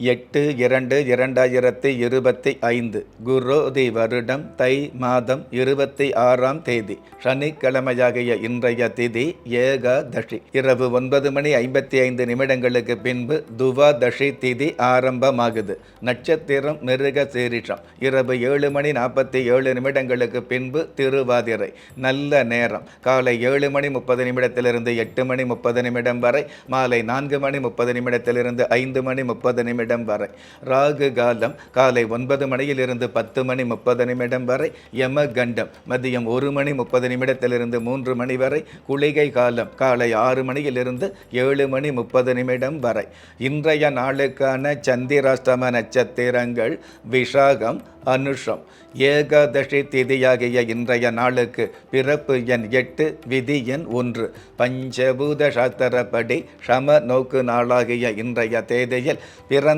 எட்டு இரண்டு இரண்டாயிரத்தி இருபத்தி ஐந்து குரோதி வருடம் தை மாதம் இருபத்தி ஆறாம் தேதி. சனிக்கிழமையாகிய இன்றைய திதி ஏகாதசி. இரவு ஒன்பது மணி ஐம்பத்தி ஐந்து நிமிடங்களுக்கு பின்பு துவாதசி திதி ஆரம்பமாகுது. நட்சத்திரம் மிருக சீரிஷம். இரவு ஏழு மணி நாற்பத்தி ஏழு நிமிடங்களுக்கு பின்பு திருவாதிரை. நல்ல நேரம். காலை ஏழு மணி முப்பது நிமிடத்திலிருந்து எட்டு மணி முப்பது நிமிடம் வரை மாலை நான்கு மணி முப்பது நிமிடத்திலிருந்து ஐந்து மணி முப்பது நிமிடம் நிமிடம் வரை. ராகு காலம் காலை ஒன்பது மணியிலிருந்து பத்து மணி முப்பது நிமிடம் வரை. யம கண்டம் மதியம் ஒரு மணி முப்பது நிமிடத்திலிருந்து மூன்று மணி வரை. குளிகை காலம் காலை ஆறு மணியிலிருந்து ஏழு மணி முப்பது நிமிடம் வரை. இன்றைய நாளுக்கான சந்திராஷ்டம நட்சத்திரங்கள் விஷாகம் அனுஷம். ஏகாதசி திதியாகிய இன்றைய நாளுக்கு பிறப்பு எண் எட்டு விதி எண் ஒன்று. பஞ்சபூத சாஸ்திரப்படி சம நோக்கு நாளாகிய இன்றைய தேதியில் பிறந்த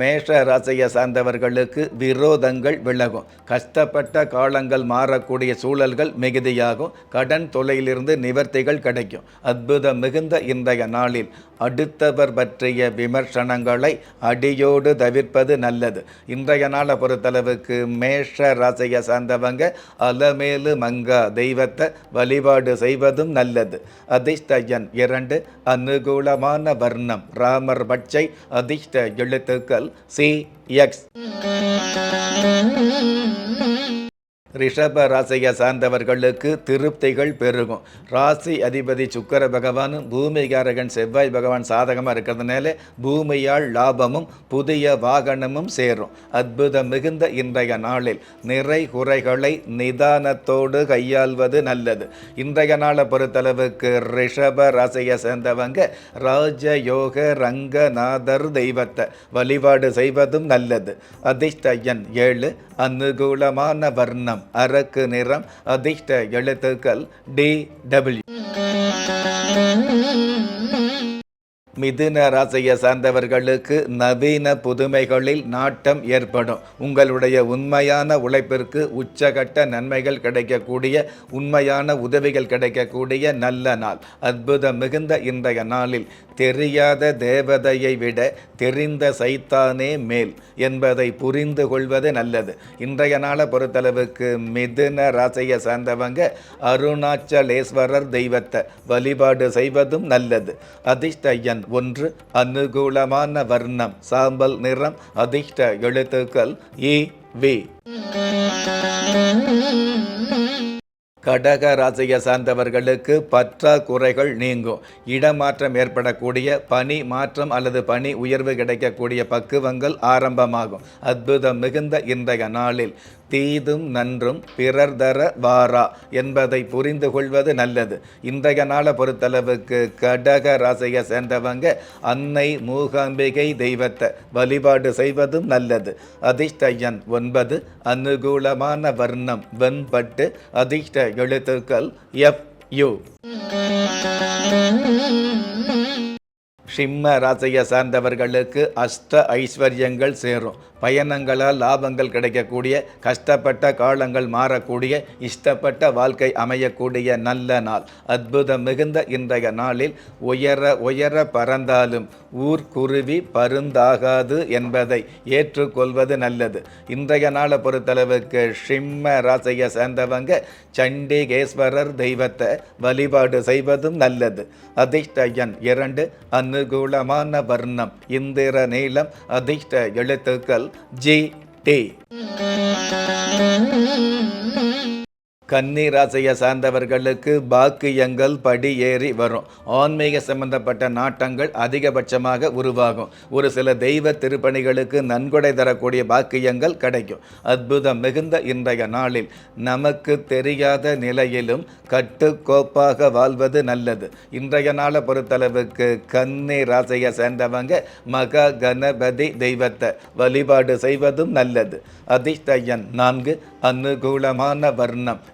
மேஷ ராசியை சார்ந்தவர்களுக்கு விரோதங்கள் விலகும். கஷ்டப்பட்ட காலங்கள் மாறக்கூடிய சூழல்கள் மிகுதியாகும். கடன் தொலையிலிருந்து நிவர்த்திகள் கிடைக்கும். அற்புதம் மிகுந்த இன்றைய நாளில் அடுத்தவர் பற்றிய விமர்சனங்களை அடியோடு தவிர்ப்பது நல்லது. இன்றைய நாளை பொறுத்தளவுக்கு மேஷ ராசியை சார்ந்தவங்க அலமேலு மங்கா தெய்வத்தை வழிபாடு செய்வதும் நல்லது. அதிர்ஷ்டஜன் இரண்டு அனுகூலமான வர்ணம். ராமர் பட்சை அதிர்ஷ்ட எழுத்துக்கள் சி எக்ஸ். ரிஷப ராசியை சார்ந்தவர்களுக்கு திருப்திகள் பெருகும். ராசி அதிபதி சுக்கர பகவானும் பூமிகாரகன் செவ்வாய் பகவான் சாதகமாக இருக்கிறதுனால பூமியால் லாபமும் புதிய வாகனமும் சேரும். அற்புதம் மிகுந்த இன்றைய நாளில் நிறை குறைகளை நிதானத்தோடு கையாள்வது நல்லது. இன்றைய நாளை பொறுத்தளவுக்கு ரிஷப ராசியை சேர்ந்தவங்க ராஜயோக ரங்கநாதர் தெய்வத்தை வழிபாடு செய்வதும் நல்லது. அதிர்ஷ்ட எண் ஏழு அனுகூலமான வர்ணம். நிறம் அரக்கு நிறம் அதிர்ஷ்ட எழுத்துக்கள் டி டபிள்யூ மிதுன ராசியை சார்ந்தவர்களுக்கு நவீன புதுமைகளில் நாட்டம் ஏற்படும். உங்களுடைய உண்மையான உழைப்பிற்கு உச்சகட்ட நன்மைகள் கிடைக்கக்கூடிய உண்மையான உதவிகள் கிடைக்கக்கூடிய நல்ல நாள். அற்புதம் மிகுந்த இன்றைய நாளில் தெரியாத தேவதையை விட தெரிந்த சைத்தானே மேல் என்பதை புரிந்து கொள்வது நல்லது. இன்றைய நாளை பொறுத்தளவுக்கு மிதுன ராசியை சார்ந்தவங்க அருணாச்சலேஸ்வரர் தெய்வத்தை வழிபாடு செய்வதும் நல்லது. அதிர்ஷ்ட எண் ஒன்று அனுகூலமான வர்ணம் சாம்பல் நிறம் அதிர்ஷ்ட எழுத்துக்கள் இ வி. கடக ராசியை சார்ந்தவர்களுக்கு பற்றாக்குறைகள் நீங்கும். இடமாற்றம் ஏற்படக்கூடிய பணி மாற்றம் அல்லது பணி உயர்வு கிடைக்கக்கூடிய பக்குவங்கள் ஆரம்பமாகும். அற்புதம் மிகுந்த இன்றைய நாளில். தீதும் நன்றும் பிறர் தர வாரா என்பதை புரிந்து கொள்வது நல்லது. இன்றைய நாளை பொறுத்தளவுக்கு கடக ராசியை சேர்ந்தவங்க அன்னை மூகாம்பிகை தெய்வத்தை வழிபாடு செய்வதும் நல்லது. அதிர்ஷ்டயன் ஒன்பது அனுகூலமான வர்ணம் வெண்பட்டு அதிர்ஷ்ட எழுத்துக்கள் எஃப் யு. சிம்ம ராசியை சார்ந்தவர்களுக்கு அஷ்ட ஐஸ்வர்யங்கள் சேரும். பயணங்களால் லாபங்கள் கிடைக்கக்கூடிய கஷ்டப்பட்ட காலங்கள் மாறக்கூடிய இஷ்டப்பட்ட வாழ்க்கை அமையக்கூடிய நல்ல நாள். அற்புதம் மிகுந்த இன்றைய நாளில் உயர உயர பறந்தாலும் ஊர் குருவி பருந்தாகாது என்பதை ஏற்றுக்கொள்வது நல்லது. இன்றைய நாளை பொறுத்தளவுக்கு சிம்ம ராசியை சேர்ந்தவங்க சண்டிகேஸ்வரர் தெய்வத்தை வழிபாடு செய்வதும் நல்லது. அதிர்ஷ்ட எண் இரண்டு அனுகூலமான வர்ணம் இந்திர நீளம் அதிர்ஷ்ட எழுத்துக்கள் ஜி டி. கன்னி ராசியை சார்ந்தவர்களுக்கு பாக்கியங்கள் படி ஏறி வரும். ஆன்மீக சம்பந்தப்பட்ட நாட்டங்கள் அதிகபட்சமாக உருவாகும். ஒரு சில தெய்வ திருப்பணிகளுக்கு நன்கொடை தரக்கூடிய பாக்கியங்கள் கிடைக்கும். அற்புதம் மிகுந்த இன்றைய நாளில் நமக்கு தெரியாத நிலையிலும் கட்டுக்கோப்பாக வாழ்வது நல்லது. இன்றைய நாளை பொறுத்தளவுக்கு கன்னி ராசியை சேர்ந்தவங்க மகா கணபதி தெய்வத்தை வழிபாடு செய்வதும் நல்லது. அதிஷ்டயன் நான்கு அனுகூலமான வர்ணம்.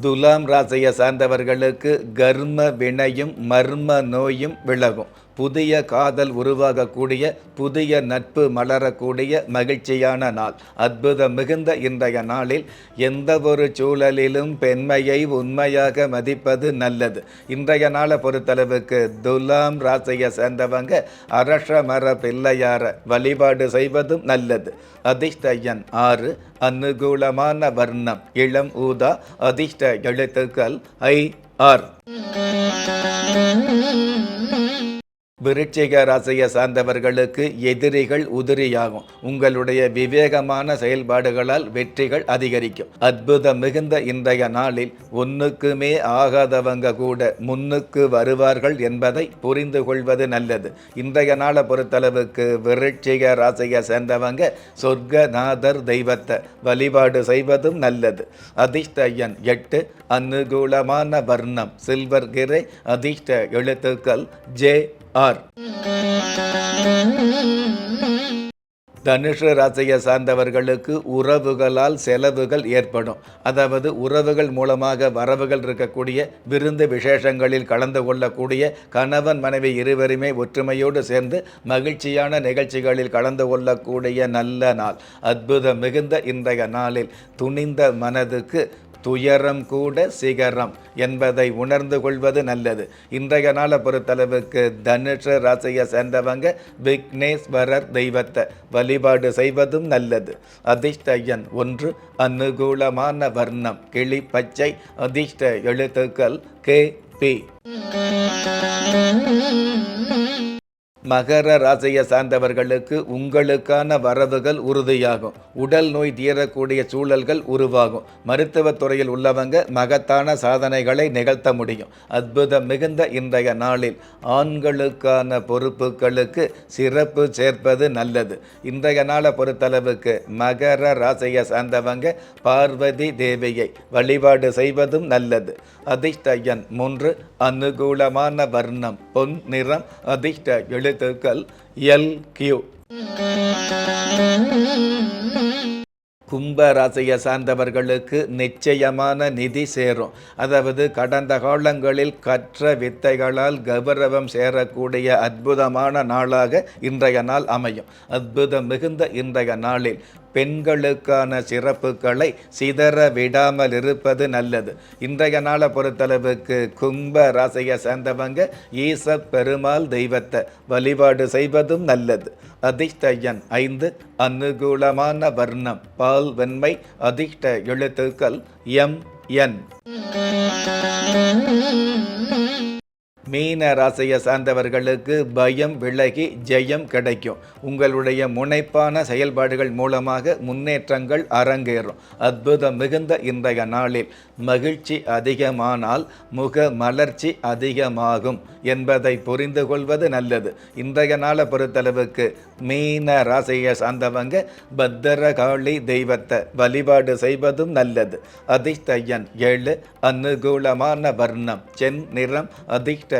துலாம் ராசியை சார்ந்தவர்களுக்கு கர்ம வினையும் மர்ம நோயும் விலகும். புதிய காதல் உருவாகக்கூடிய புதிய நட்பு மலரக்கூடிய மகிழ்ச்சியான நாள். அற்புதம் மிகுந்த இன்றைய நாளில் எந்த ஒரு சூழலிலும் பெண்மையை உண்மையாக மதிப்பது நல்லது. இன்றைய நாளை பொறுத்தளவுக்கு துலாம் ராசியை சேர்ந்தவங்க அரச மர பிள்ளையார வழிபாடு செய்வதும் நல்லது. அதிர்ஷ்ட எண் ஆறு அனுகூலமான வர்ணம். இளம் ஊதா அதிர்ஷ்ட எழுத்துக்கள் ஐ ஆர். விருட்சிக ராசியை சார்ந்தவர்களுக்கு எதிரிகள் உதிரியாகும். உங்களுடைய விவேகமான செயல்பாடுகளால் வெற்றிகள் அதிகரிக்கும். அற்புதம் மிகுந்த இன்றைய நாளில் ஒன்றுக்குமே ஆகாதவங்க கூட முன்னுக்கு வருவார்கள் என்பதை புரிந்து கொள்வது நல்லது. இன்றைய நாளை பொறுத்தளவுக்கு விருட்சிக ராசியை சேர்ந்தவங்க சொர்க்கநாதர் தெய்வத்தை வழிபாடு செய்வதும் நல்லது. அதிர்ஷ்ட எண் எட்டு அனுகூலமான வர்ணம். சில்வர் கிரை அதிர்ஷ்ட எழுத்துக்கள் ஜே ஆர். தனுஷ ராசியை சார்ந்தவர்களுக்கு உறவுகளால் செலவுகள் ஏற்படும். அதாவது உறவுகள் மூலமாக வரவுகள் இருக்கக்கூடிய விருந்து விசேஷங்களில் கலந்து கொள்ளக்கூடிய கணவன் மனைவி இருவருமே ஒற்றுமையோடு சேர்ந்து மகிழ்ச்சியான நிகழ்ச்சிகளில் கலந்து கொள்ளக்கூடிய நல்ல நாள். அற்புதம் மிகுந்த இன்றைய நாளில் துணிந்த மனதுக்கு துயரம் கூட சிகரம் என்பதை உணர்ந்து கொள்வது நல்லது. இன்றைய நாளை பொறுத்தளவுக்கு தனுஷ ராசியை சேர்ந்தவங்க விக்னேஸ்வரர் தெய்வத்தை வழிபாடு செய்வதும் நல்லது. அதிர்ஷ்டயன் ஒன்று அனுகூலமான வர்ணம் கிளி பச்சை அதிர்ஷ்ட எழுத்துக்கள் கே பி. மகர ராசியை சார்ந்தவர்களுக்கு உங்களுக்கான வரவுகள் உறுதியாகும். உடல் நோய் தீரக்கூடிய சூழல்கள் உருவாகும். மருத்துவத் துறையில் உள்ளவங்க மகத்தான சாதனைகளை நிகழ்த்த முடியும். அற்புதம் மிகுந்த இன்றைய நாளில் ஆண்களுக்கான பொறுப்புகளுக்கு சிறப்பு சேர்ப்பது நல்லது. இன்றைய நாளை பொறுத்தளவுக்கு மகர ராசியை சார்ந்தவங்க பார்வதி தேவியை வழிபாடு செய்வதும் நல்லது. அதிர்ஷ்ட எண் மூன்று அனுகூலமான வர்ணம் பொன் நிறம் அதிர்ஷ்ட எழுத்துக்கள் எல் கியூ. கும்ப ராசியை சார்ந்தவர்களுக்கு நிச்சயமான நிதி சேரும். அதாவது கடந்த காலங்களில் கற்ற வித்தைகளால் கௌரவம் சேரக்கூடிய அற்புதமான நாளாக இன்றைய நாள் அமையும். அற்புதம் மிகுந்த இன்றைய நாளில். பெண்களுக்கான சிறப்புகளை சிதற விடாமல் இருப்பது நல்லது. இன்றைய நாளை பொறுத்தளவுக்கு கும்ப ராசியை சேர்ந்தவங்க ஈச பெருமாள் தெய்வத்தை வழிபாடு செய்வதும் நல்லது. அதிர்ஷ்டயன் ஐந்து அனுகூலமான வர்ணம் பால் வெண்மை அதிர்ஷ்ட எழுத்துக்கள் எம் என். மீன ராசியை சார்ந்தவர்களுக்கு பயம் விலகி ஜெயம் கிடைக்கும். உங்களுடைய முனைப்பான செயல்பாடுகள் மூலமாக முன்னேற்றங்கள் அரங்கேறும். அற்புதம் மிகுந்த இன்றைய நாளில் மகிழ்ச்சி அதிகமானால் முக மலர்ச்சி அதிகமாகும் என்பதை புரிந்து கொள்வது நல்லது. இன்றைய நாளை பொறுத்தளவுக்கு மீன ராசியை சார்ந்தவங்க பத்திரகாளி தெய்வத்தை வழிபாடு செய்வதும் நல்லது. அதிர்ஷ்ட ஏழு அனுகூலமான வர்ணம் சென் நிறம் அதிர்ஷ்ட